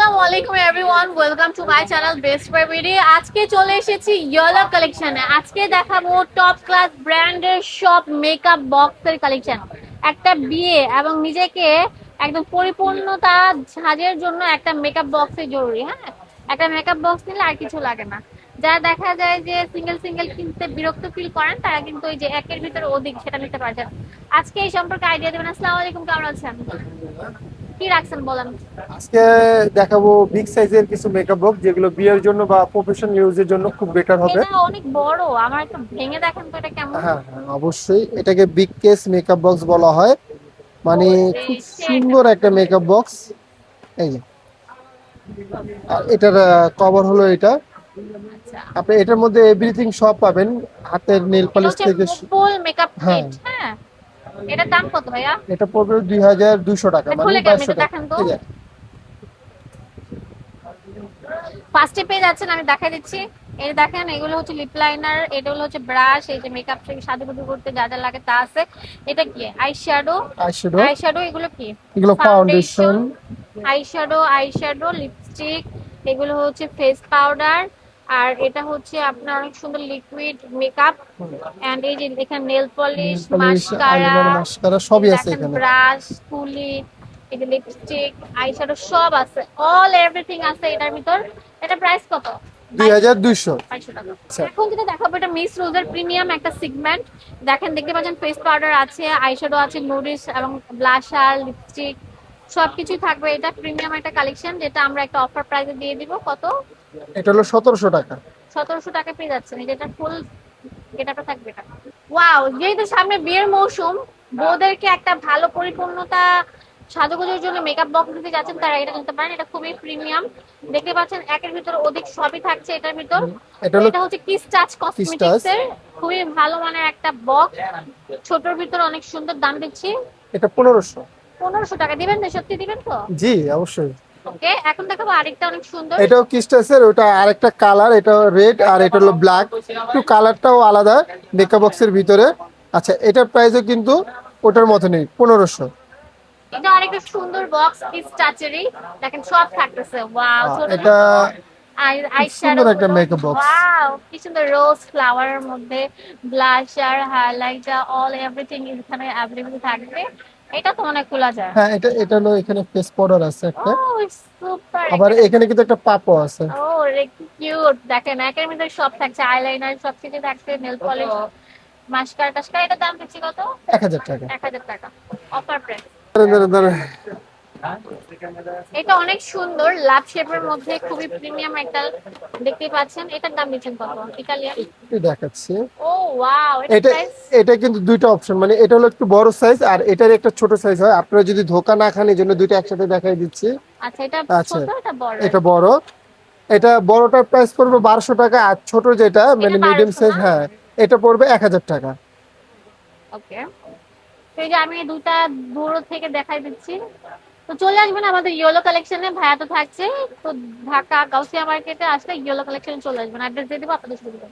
আসসালামু everyone welcome to my channel best BD আজকে চলে এসেছি আজকে দেখাবো টপ ক্লাস ব্র্যান্ডের সব মেকআপ বক্সের একটা বিয়ে এবং নিজেকে একদম পরিপূর্ণতা সাজের জন্য একটা মেকআপ জরুরি হ্যাঁ? একটা মেকআপ বক্স নিলে আর কিছু লাগে না। যা দেখা যায় যে সিঙ্গেল সিঙ্গেল কিনতে বিরক্ত ফিল করেন, তারা কিন্তু ওই যে একের ভিতরে অধিক সেটা নিতে পারছেন আজকে এই সম্পর্কে আইডিয়া দেবেন। আসসালামু আলাইকুম, কেমন আছেন? কি রাখছেন বলেন? আজকে দেখাবো বিগ সাইজের কিছু মেকআপ বক্স যেগুলো বিয়ের জন্য বা প্রফেশনাল ইউজের জন্য খুব বেটার হবে। এটা অনেক বড় আমার একটু ভেঙে দেখেন তো এটা কেমন। হ্যাঁ হ্যাঁ, অবশ্যই। এটাকে বিগ কেস মেকআপ বক্স বলা হয়। মানে খুব সুন্দর একটা মেকআপ বক্স এই যে। আর এটার কভার হলো এটা। আচ্ছা। আপনি এটার মধ্যে এভরিথিং সব পাবেন। হাতের নেল পালিশ থেকে ফুল মেকআপ হ্যাঁ। কিট হ্যাঁ? এটার দাম কত ভাইয়া? এটা পড়বে দুই হাজার দুইশো টাকা এটা মানে খুলে কেমন? বাইশশো এটা টাকা। ফার্স্টে পেয়ে যাচ্ছেন আমি দেখাই দিচ্ছি। এই দেখেন এগুলো হচ্ছে লিপ লাইনার এটা হলো হচ্ছে ব্রাশ এই যে মেকআপ থেকে সাজুগুজু করতে যা যা লাগে তা আছে। এটা কি? Eyeshadow eyeshadow, eyeshadow এগুলো কি? এগুলো foundation eyeshadow eyeshadow lipstick এগুলো হচ্ছে ফেস পাউডার আর এটা হচ্ছে আপনার অনেক সুন্দর লিকুইড মেকআপ এন্ড এই যে এখানে নেল পলিশ মাস্কারা মাস্কারা সবই আছে এখানে। ব্রাশ কুলি এই যে লিপস্টিক আইশ্যাডো সব আছে। অল এভরিথিং আছে এটার ভিতর। এটা প্রাইস কত? দুই হাজার 2200 টাকা। আচ্ছা। এখন যেটা দেখাবো এটা মিস রোজের প্রিমিয়াম একটা সিগমেন্ট দেখেন দেখতে পাচ্ছেন ফেস পাউডার আছে আইশ্যাডো আছে নুডিস এবং ব্লাশার লিপস্টিক সবকিছুই থাকবে। এটা প্রিমিয়াম একটা কালেকশন যেটা আমরা একটা অফার প্রাইসে দিয়ে দিব। কত? এটা হলো সতেরোশো টাকা। সতেরোশো টাকা পেয়ে যাচ্ছেন এই যেটা ফুল গেটাটা থাকবে এটা। ওয়াও যেহেতু সামনে বিয়ের মৌসুম বউদেরকে একটা ভালো পরিপূর্ণতা সাজুগুজুর জন্য মেকআপ বক্স দিতে যাচ্ছেন তারা এটা নিতে পারেন। এটা খুবই প্রিমিয়াম দেখতে পাচ্ছেন একের ভিতর অধিক সবই থাকছে এটার ভিতর। এটা হচ্ছে কিস টাচ কসমেটিক্স এর খুবই ভালো মানের একটা বক্স ছোটর ভিতর অনেক সুন্দর দাম দিচ্ছি। এটা পনেরোশো। পনেরোশো টাকা দিবেন না সত্যি দিবেন তো? জি অবশ্যই। ওকে এখন দেখাবো আরেকটা অনেক সুন্দর। এটাও কিস্টাসের ওটা আরেকটা কালার এটা রেড আর এটা হলো ব্ল্যাক একটু কালারটাও আলাদা মেকআপ বক্সের ভিতরে। আচ্ছা এটার প্রাইসও কিন্তু ওটার মতো নেই পনেরোশো। এটা আরেকটা সুন্দর বক্স কিস টাচেরই দেখেন সব থাকতেছে। ওয়াও এটা আই আই সুন্দর একটা makeup box। ওয়াও কি সুন্দর রোজ ফ্লাওয়ারের মধ্যে ব্লাশার হাইলাইটার অল এভরিথিং এখানে अवेलेबल থাকবে এটা তো অনেক খোলা যায় হ্যাঁ এটা এটা হলো এখানে ফেস পাউডার আছে একটা ও সুপার আবার এখানে কিন্তু একটা পাপও আছে ও রে কিউট দেখেন একের মধ্যে সব থাকছে আইলাইনার সব কিছু থাকছে নেল পলিশ মাস্কারা টাস্কারা এটা দাম দিচ্ছি কত এক হাজার টাকা এক হাজার টাকা অফার প্রাইস দাঁড়ান, দাঁড়ান, দাঁড়ান। এটা অনেক সুন্দর লাভ শেপের মধ্যে খুবই প্রিমিয়াম একটা দেখতে পাচ্ছেন। এটার দাম দিচ্ছেন কত? ইটালিয়ান একটু দেখাচ্ছি। ও ওয়াও এটা এটা কিন্তু দুইটা অপশন মানে এটা হলো একটু বড় সাইজ আর এটার একটা ছোট সাইজ হয়। আপনারা যদি ধোকা না খান এই জন্য দুইটা একসাথে দেখাই দিচ্ছি। আচ্ছা এটা আচ্ছা। ছোট এটা বড়? এটা বড়। এটা বড়টার প্রাইস পড়বে বারোশো টাকা আর ছোট যেটা মানে মিডিয়াম সাইজ হ্যাঁ এটা পড়বে এক হাজার টাকা। ওকে তো এই যে আমি দুটা দূর থেকে দেখাই দিচ্ছি। তো চলে আসবেন আমাদের ইয়েলো কালেকশনে ভাইয়া তো থাকছে। তো ঢাকা গাউসিয়া মার্কেটে আসলে ইয়েলো কালেকশনে চলে আসবেন। অ্যাড্রেস দিয়ে দেবো, আপনাদের সুবিধা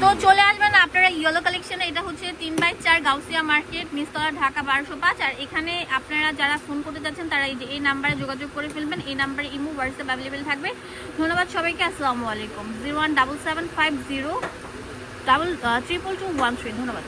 তো চলে আসবেন আপনারা ইয়েলো কালেকশনে এটা হচ্ছে তিন বাই চার গাউসিয়া মার্কেট নিস্তলা ঢাকা বারোশো পাঁচ। আর এখানে আপনারা যারা ফোন করতে যাচ্ছেন, তারা এই যে এই নাম্বারে যোগাযোগ করে ফেলবেন। এই নাম্বারে ইমো হোয়াটসঅ্যাপ অ্যাভেলেবেল থাকবে। ধন্যবাদ সবাইকে। আসসালামু আলাইকুম। Zero one double seven five zero double triple two one three ধন্যবাদ।